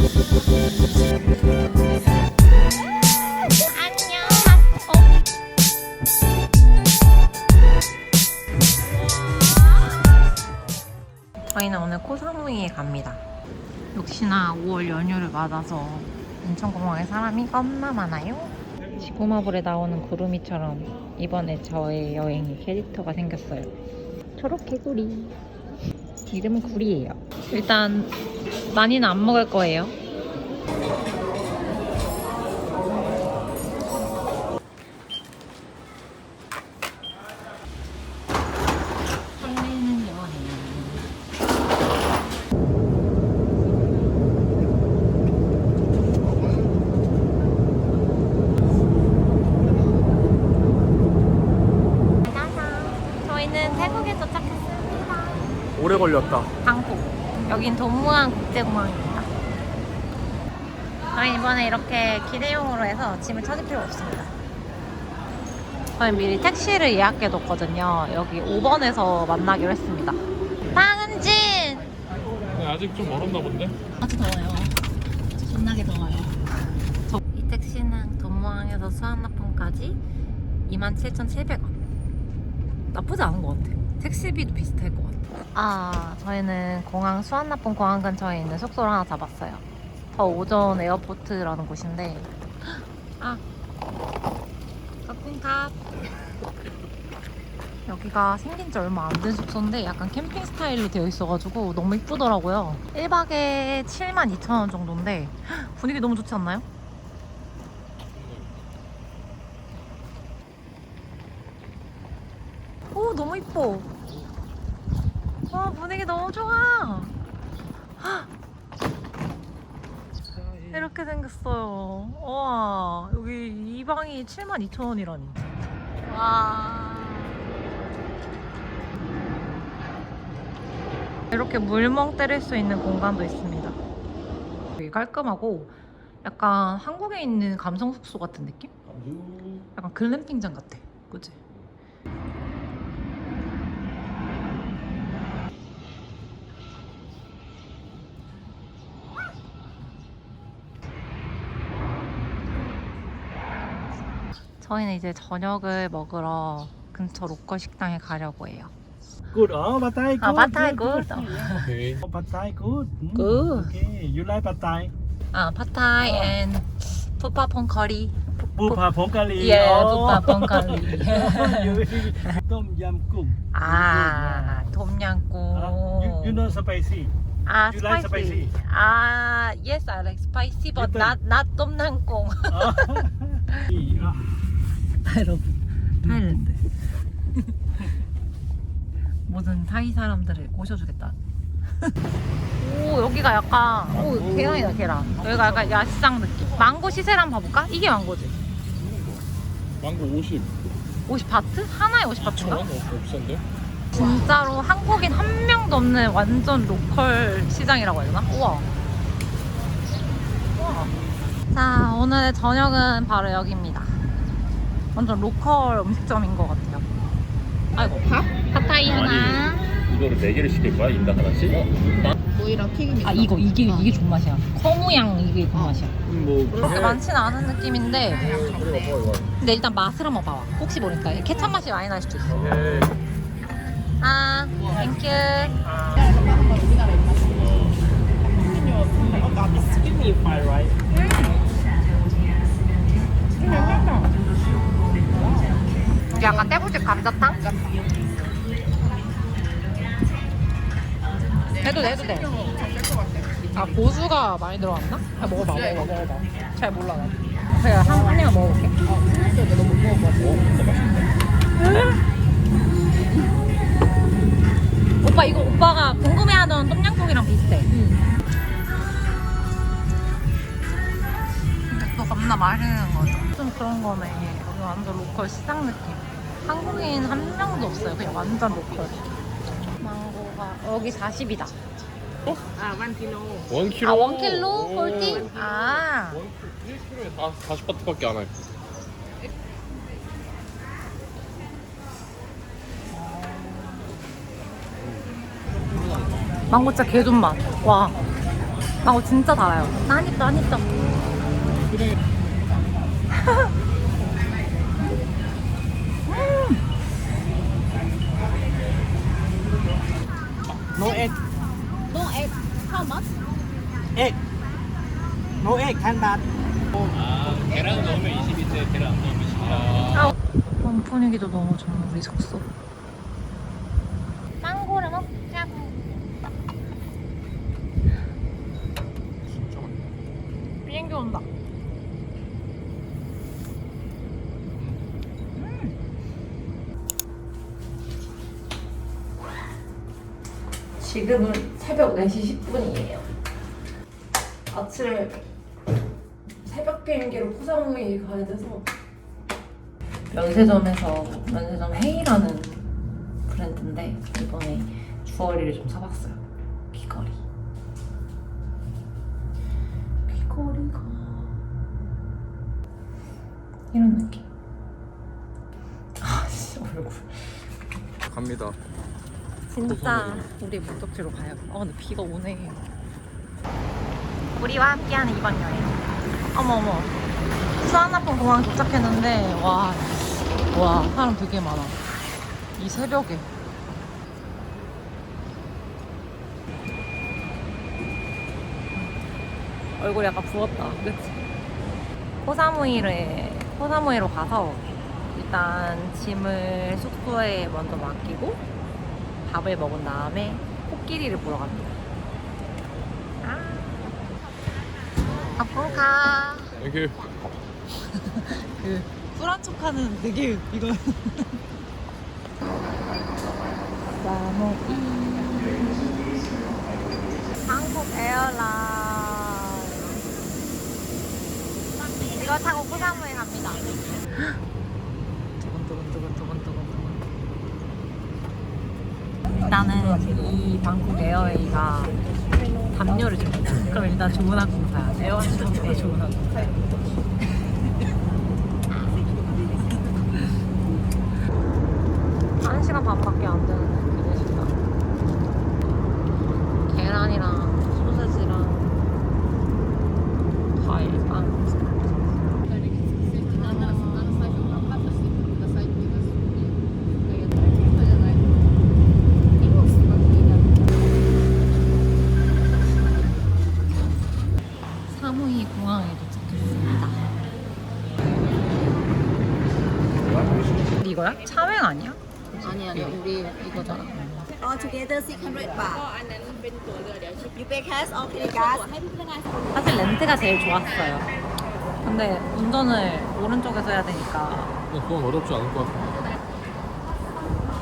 안녕. 어? 저희는 오늘 코사무이에 갑니다. 역시나 5월 연휴를 맞아서 인천공항에 사람이 겁나 많아요. 지구마블에 나오는 구름이처럼 이번에 저의 여행이 캐릭터가 생겼어요. 초록 개구리. 이름은 구리예요. 일단 많이는 안 먹을 거예요. 설레는 여행. 짜잔. 저희는 태국에 도착했습니다. 오래 걸렸다. 방콕. 여긴 동무안 국제공항입니다. 저희 이번에 이렇게 기내용으로 해서 짐을 찾을 필요 없습니다. 저희 미리 택시를 예약해 뒀거든요. 여기 5번에서 만나기로 했습니다. 방은진! 아직 좀 멀었나 본데? 아주 더워요. 아주 존나게 더워요. 이 택시는 돈무항에서 수완나폰까지 27,700원. 나쁘지 않은 것 같아. 택시비도 비슷할 것 같아. 아, 저희는 공항 수완나폰 공항 근처에 있는 숙소를 하나 잡았어요. 더 오전 에어포트라는 곳인데. 아, 가끔갑. 여기가 생긴 지 얼마 안 된 숙소인데 약간 캠핑 스타일로 되어 있어가지고 너무 이쁘더라고요. 1박에 72,000원 정도인데 분위기 너무 좋지 않나요? 오 너무 이뻐. 와 분위기 너무 좋아. 헉, 이렇게 생겼어요. 와 여기 이 방이 72,000원이라니. 와. 이렇게 물멍 때릴 수 있는 공간도 있습니다. 되게 깔끔하고 약간 한국에 있는 감성 숙소 같은 느낌? 약간 글램핑장 같아. 그치? 저희는 이제 저녁을 먹으러 근처 로컬 식당에 가려고 해요. Good. Oh, pad thai good. 아, 파타이 good, 굿. 오케이. Oh, pad thai good. Mm, Good. Okay. You like pad thai? 아, 파타이 and 푸파퐁 커리. Oh. 부파퐁 커리. you tom yum kum. 아, Uh, 돔양꿍. you, you know spicy. 아, you like spicy. spicy? 아, yes, I like spicy, but You not not 돔양꿍. Oh. 여러분, 타일랜드. 모든 타이 사람들을 꼬셔주겠다. 오, 여기가 약간, 오, 계란이다, 계란. 여기가 약간 야시장 느낌. 망고 한번 봐볼까? 이게 망고지. 망고 50. 50바트? 하나에 50바트인가? 천원? 어, 비싼데? 진짜로 한국인 한 명도 없는 완전 로컬 시장이라고 해야 되나? 우와. 우와. 자, 오늘의 저녁은 바로 여기입니다. 완전 로컬 음식점인 것 같아요. 아이고, 밥? 팟타이 하나. 이거를 4개를 시킬 거야? 인당 하나씩? 오이랑 튀김이 아, 이거, 이게, 이게 존맛이야. 커무양 이게 존맛이야. 뭐 그렇게 많지는 않은 느낌인데, 근데 일단 맛을 한번 봐봐. 혹시 모르니까. 케찹 맛이 많이 날 수도 있어. 아, 땡큐. 이게 약간 떼부집 감자탕? 해도 돼, 해도 돼. 아, 고수가 많이 들어갔나? 아, 먹어봐, 먹어봐, 먹어봐. 잘 몰라, 나. 그냥 한, 한 입만 먹어볼게. 오빠, 이거 오빠가 궁금해하던 똠양꿍이랑 비슷해. 근데 또 겁나 맛있는 거죠. 좀 그런 거네. 완전 로컬 시장 느낌. 한국인 한 명도 없어요. 그냥 완전 로컬. 망고가 여기 40이다. 아, 1kg. 1kg. 아, 원 킬로? 폴티? 아. 1kg에 다 40바트밖에 안 해. 망고 진짜 개존맛. 와. 아, 어, 진짜 달아요. 입도. No egg No egg. How much? egg No egg 10 baht 계란 넣으면 20인데 계란 안 넣으면 10이야. 아, 봄 분위기도 우리 숙소. 망고를 먹자고. 비행기 온다. 지금은 새벽 4시 10분이에요. 아침에 새벽 비행기로 포장이 가야 돼서 면세점에서 면세점 헤이라는 브랜드인데 이번에 주얼리를 좀 사봤어요. 귀걸이. 귀걸이가 이런 느낌. 아씨 얼굴. 갑니다. 진짜 우리 목적지로 가요. 아 근데 비가 오네. 우리와 함께하는 이번 여행. 어머 어머. 수완나폰 공항 도착했는데 와, 와 사람 되게 많아. 이 새벽에. 얼굴이 약간 부었다, 그치? 호사무이를 호사무이로 가서 일단 짐을 숙소에 먼저 맡기고 밥을 먹은 다음에 코끼리를 보러 갑니다. 아, 아픈가? 이렇게 그 쿨한 척하는 되게 이거. 나무이 한국 에어라인 이거 타고 코사무에 갑니다. 두근두근두근두근두근. 일단은 이 방콕 에어웨이가 담요를 줍니다. 그럼 일단 좋은 항공 사야 돼. 에어웨이보다 좋은 항공 사 야 돼. 한 시간 반밖에 안 되는 기내 시간. 계란이랑 소세지랑 과일, 빵. 사무이 공항에 도착했습니다. 이거야? 차맹 아니야? 아니 아니 우리 이거잖아. Altogether 600 baht. You pay cash or credit card? 렌트가 제일 좋았어요. 근데 운전을 오른쪽에서 해야 되니까 그건 어렵지 않을 것 같아.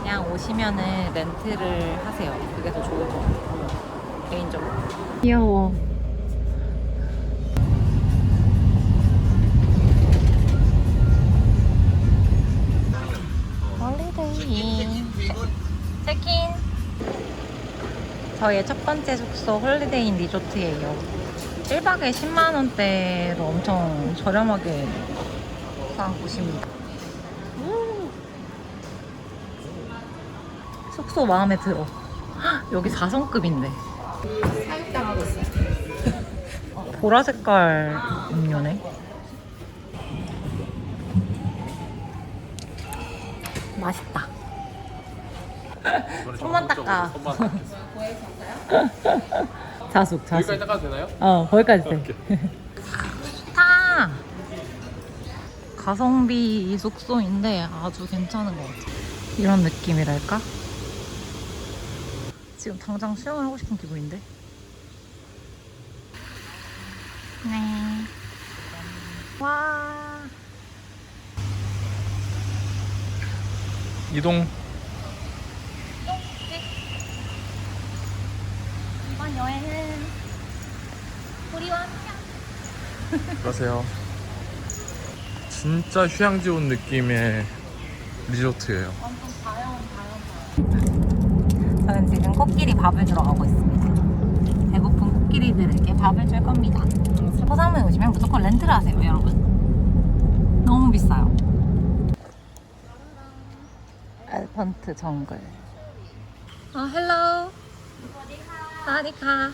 그냥 오시면은 렌트를 하세요. 그게 더 좋을 것 같아요. 개인적으로. 귀여워. 홀리데이. 체킨. 저희의 첫 번째 숙소 홀리데이 리조트예요. 1박에 10만 원대로 엄청 저렴하게 구한 곳입니다. 우. 숙소 마음에 들어. 헉, 여기 4성급인데. 사육당하고 있어. 보라 색깔 음료네. 맛있다. 손만 닦아. 손만 자숙, 자숙. 여기까지 닦아도 되나요? 어, 거기까지 돼. 오케이. 좋다. 가성비 숙소인데 아주 괜찮은 것 같아. 이런 느낌이랄까? 지금 당장 수영을 하고 싶은 기분인데? 네. 와. 이동. 이번 여행은 우리와 함께 그러세요. 진짜 휴양지 온 느낌의 리조트예요. 저는 지금 코끼리 밥을 주러 가고 있습니다. 배고픈 코끼리들에게 밥을 줄 겁니다. 서사무에 오시면 무조건 렌트를 하세요, 여러분. 너무 비싸요. 엘펀트 정글. 아, 헬로. 사디카.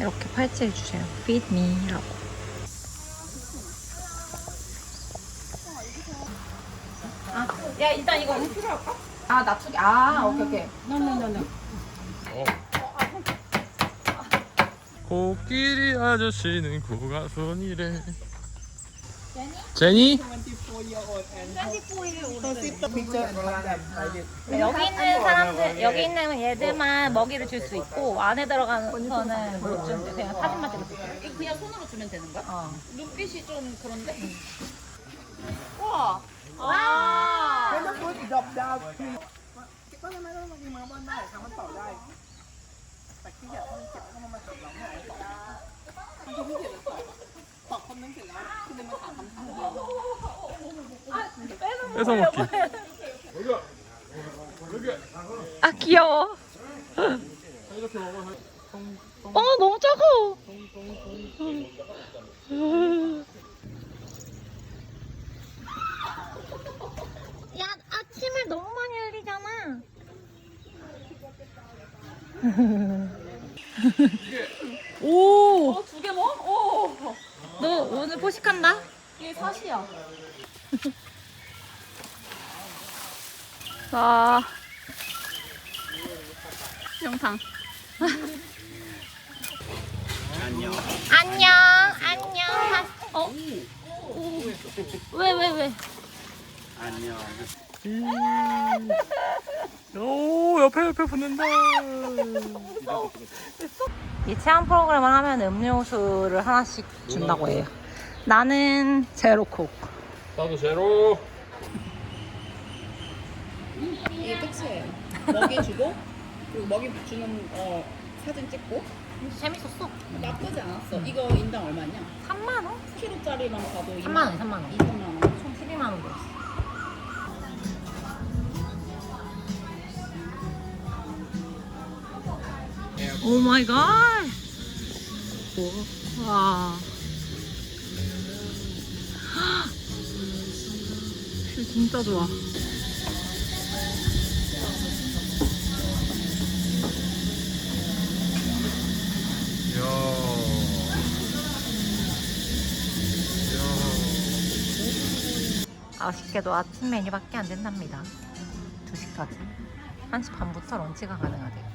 이렇게 팔찌를 주세요. Feed me라고. 아, 야 일단 이거 필요 할까? 아 낮추기. 아 오케이 오케이. 코끼리 아저씨는 고가 손이래 제니? 여기 있는 사람들 여기 있는 얘들만 먹이를 줄 수 있고 안에 들어가는 거는 못 준대. 그냥 사진만 찍을 수 있어. 이거 그냥 손으로 주면 되는 거야? 어. 눈빛이 좀 그런데? 와. Cái nó có độc đào thì cái con này nó nhưng mà bên này sao nó tỏ đâyแต่ที่อยากมันเจ็บแล้วมันตกหลังไหนตอกมันก็ไม่เจ็บตอกตอกคนนึงเสร็จแล้วคือมันมาถามคำถามเดียว 뺏어 먹기 아 귀여워. 어 너무 작아. 야 아침을 너무 많이 흘리잖아. 오. 어, 두 개 먹어? 오! 너 오늘 포식한다? 이게 사시야. 와. 영상. 안녕. 안녕. 어? 왜, 왜, 왜? 오 옆에 옆에 붙는다 이 체험 프로그램을 하면 음료수를 하나씩 준다고 해요. 나는 제로콕. 나도 제로 이게 끝이에요. 먹이 주고, 그리고 먹이 주는 어, 사진 찍고. 재밌었어. 나쁘지 않았어. 이거 인당 얼마냐? 3만 원? 10kg짜리만 봐도 3만 원, 3만 원. 2천만 원. 총 12만 원 들었어. 오 마이 갓. 와. 뷰 진짜 좋아. 아쉽게도 아침 메뉴밖에 안 된답니다. 2시까지. 1시 반부터 런치가 가능하대요.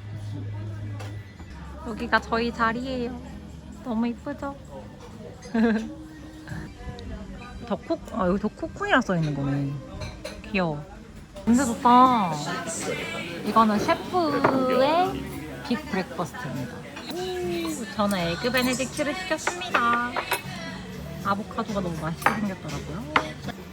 여기가 저희 자리예요. 너무 이쁘죠? 덕코, 아, 여기 덕코쿤이라 써있는 거네. 귀여워. 진짜 좋다. 이거는 셰프의 빅 브렉퍼스트입니다. 오, 저는 에그 베네딕트를 시켰습니다. 아보카도가 너무 맛있게 생겼더라고요.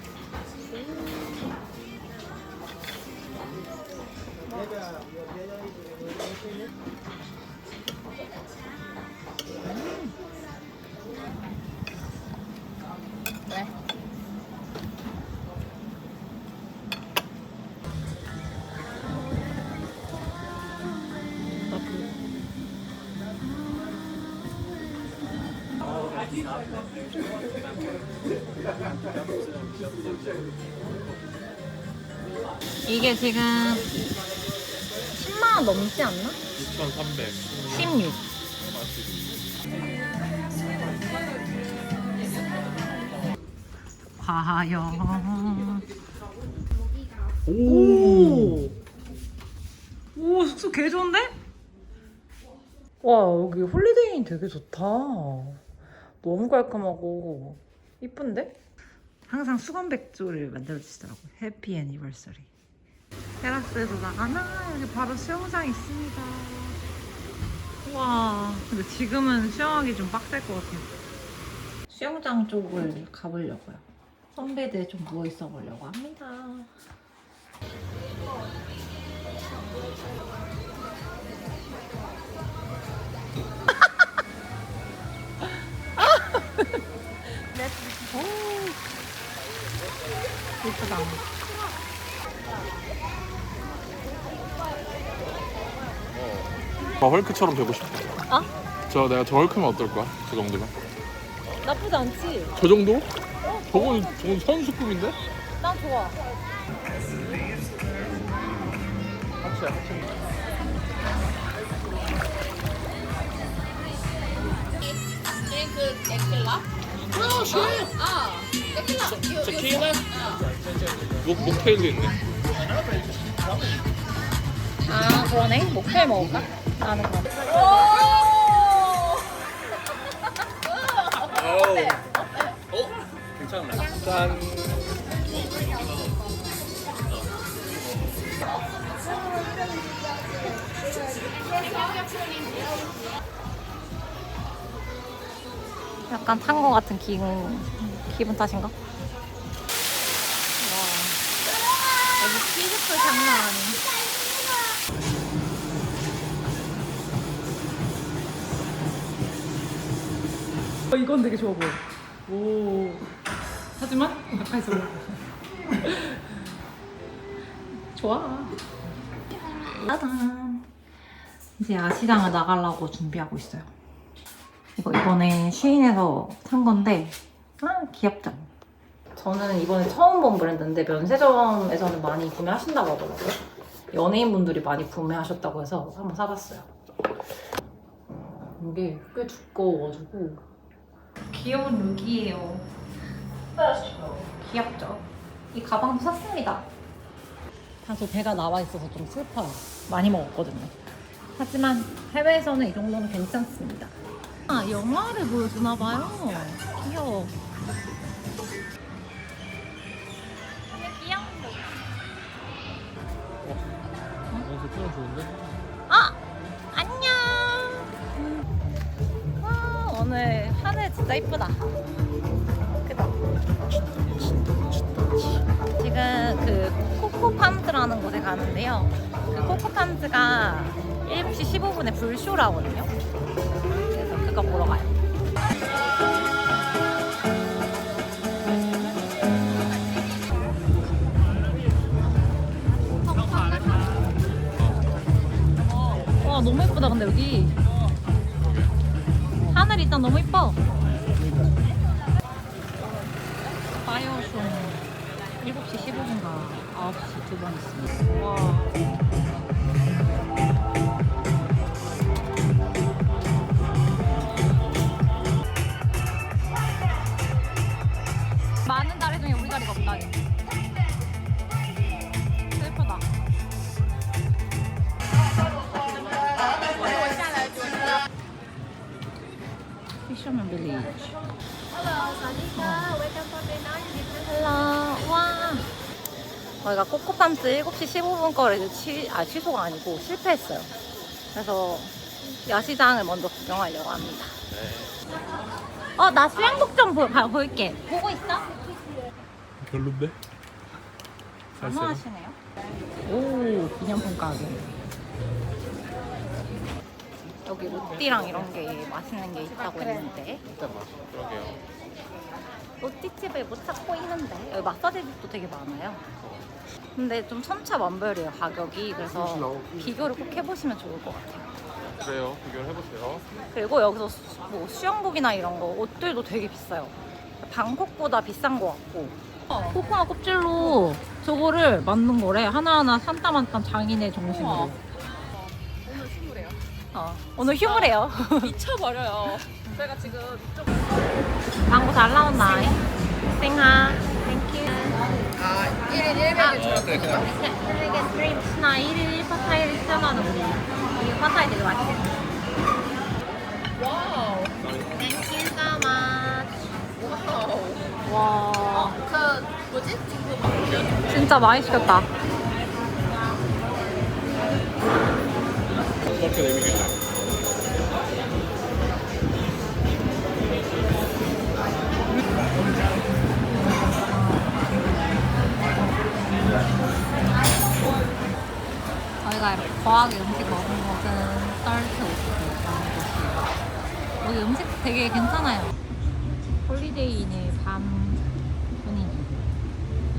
이게 지금 10만 원 넘지 않나? 6,300 16. 과연. 오! 오, 숙소 개 좋은데? 와, 여기 홀리데이인 되게 좋다. 너무 깔끔하고 이쁜데? 항상 수건 백조를 만들어 주시더라고요. 해피 애니버서리. 테라스에서 나가나 여기 바로 수영장 있습니다. 와, 근데 지금은 수영하기 좀 빡셀 것 같아요. 수영장 쪽을 가보려고요. 선베드에 좀 누워 있어 보려고 합니다. 오, 예쁘다. 저 헐크처럼 되고 싶어 어? 저 내가 저 헐크면 어떨 거야? 저 정도면 나쁘지 않지? 저 정도? 저건 저건 선수급인데? 난 좋아. 하체야 하체 tequila? 목, 목테일도 있네. 아 그러네 목테일 먹을까? 나는 어? 괜찮네. 짠. 약간 탄 거 같은 기분 기분 탓인가? 와 여기 치즈풀 장난 아니 어, 이건 되게 좋아 보여. 오. 하지만 가까이서 봐. 좋아. 짜잔 이제 야시장을 나가려고 준비하고 있어요 이거 이번에 쉬인에서 산 건데 아 귀엽죠? 저는 이번에 처음 본 브랜드인데 면세점에서는 많이 구매하신다고 하더라고요 연예인분들이 많이 구매하셨다고 해서 한번 사봤어요 이게 꽤 두꺼워가지고 귀여운 룩이에요 귀엽죠? 이 가방도 샀습니다 다소 배가 나와 있어서 좀 슬퍼요. 많이 먹었거든요. 하지만 해외에서는 이 정도는 괜찮습니다. 아, 영화를 보여주나 봐요. 귀여워. 어, 표현 좋은데? 아! 안녕! 진짜 이쁘다. 그죠? 지금 그 코코팜즈라는 곳에 가는데요. 그 코코팜즈가 7시 15분에 불쇼라거든요. 그래서 그거 보러 가요. 와 너무 예쁘다 근데 여기 하늘 일단 너무 예뻐 9시 두번 있습니다. 와. 많은 자리 중에 우리 빌리지 헬로 와 저희가 코코팜스 7시 15분 거를 취, 아, 취소가 아니고 실패했어요. 그래서 야시장을 먼저 구경하려고 합니다. 어 나 수영복 좀 보, 봐, 볼게. 보고 있어? 별론데? 너무하시네요? 오 기념품 가게. 여기 롯띠랑 이런 게 맛있는 게 있다고 했는데. 그러게요. 롯띠집을 못 찾고 있는데 여기 마사지집도 되게 많아요. 근데 좀 천차만별이에요 가격이 그래서 비교를 꼭 해보시면 좋을 것 같아요. 그래요. 비교를 해보세요. 그리고 여기서 수, 뭐 수영복이나 이런 거 옷들도 되게 비싸요. 방콕보다 비싼 것 같고 코코넛 껍질로 저거를 만든 거래 하나하나 한땀한땀 장인의 정신으로. 오늘 휴무래요. 어, 오늘 휴무래요. 미쳐버려요. 제가 지금 좀 광고 잘 나온다. 생하. 땡큐. 아, 1인 1백을 줘요. 네, 그냥. 헬리게 스트림 나 1일 1파타이를 시전하는 거. 이 파타이 되게 맛있어. 와우. So much. 와우. 와. 그 뭐지? 진짜 많이 시켰다. 거하게 음식 먹은 곳은 썰트 오스라는 곳이에요. 여기 음식 되게 괜찮아요. 홀리데이인의 밤 분위기.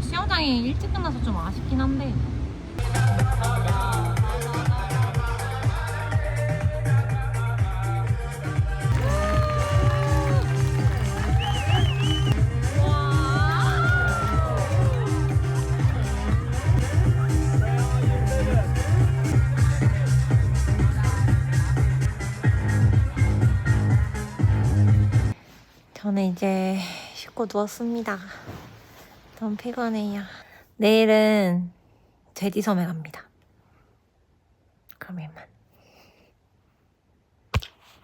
수영장이 일찍 끝나서 좀 아쉽긴 한데 저는 이제 씻고 누웠습니다. 너무 피곤해요. 내일은 돼지섬에 갑니다. 그럼 이만.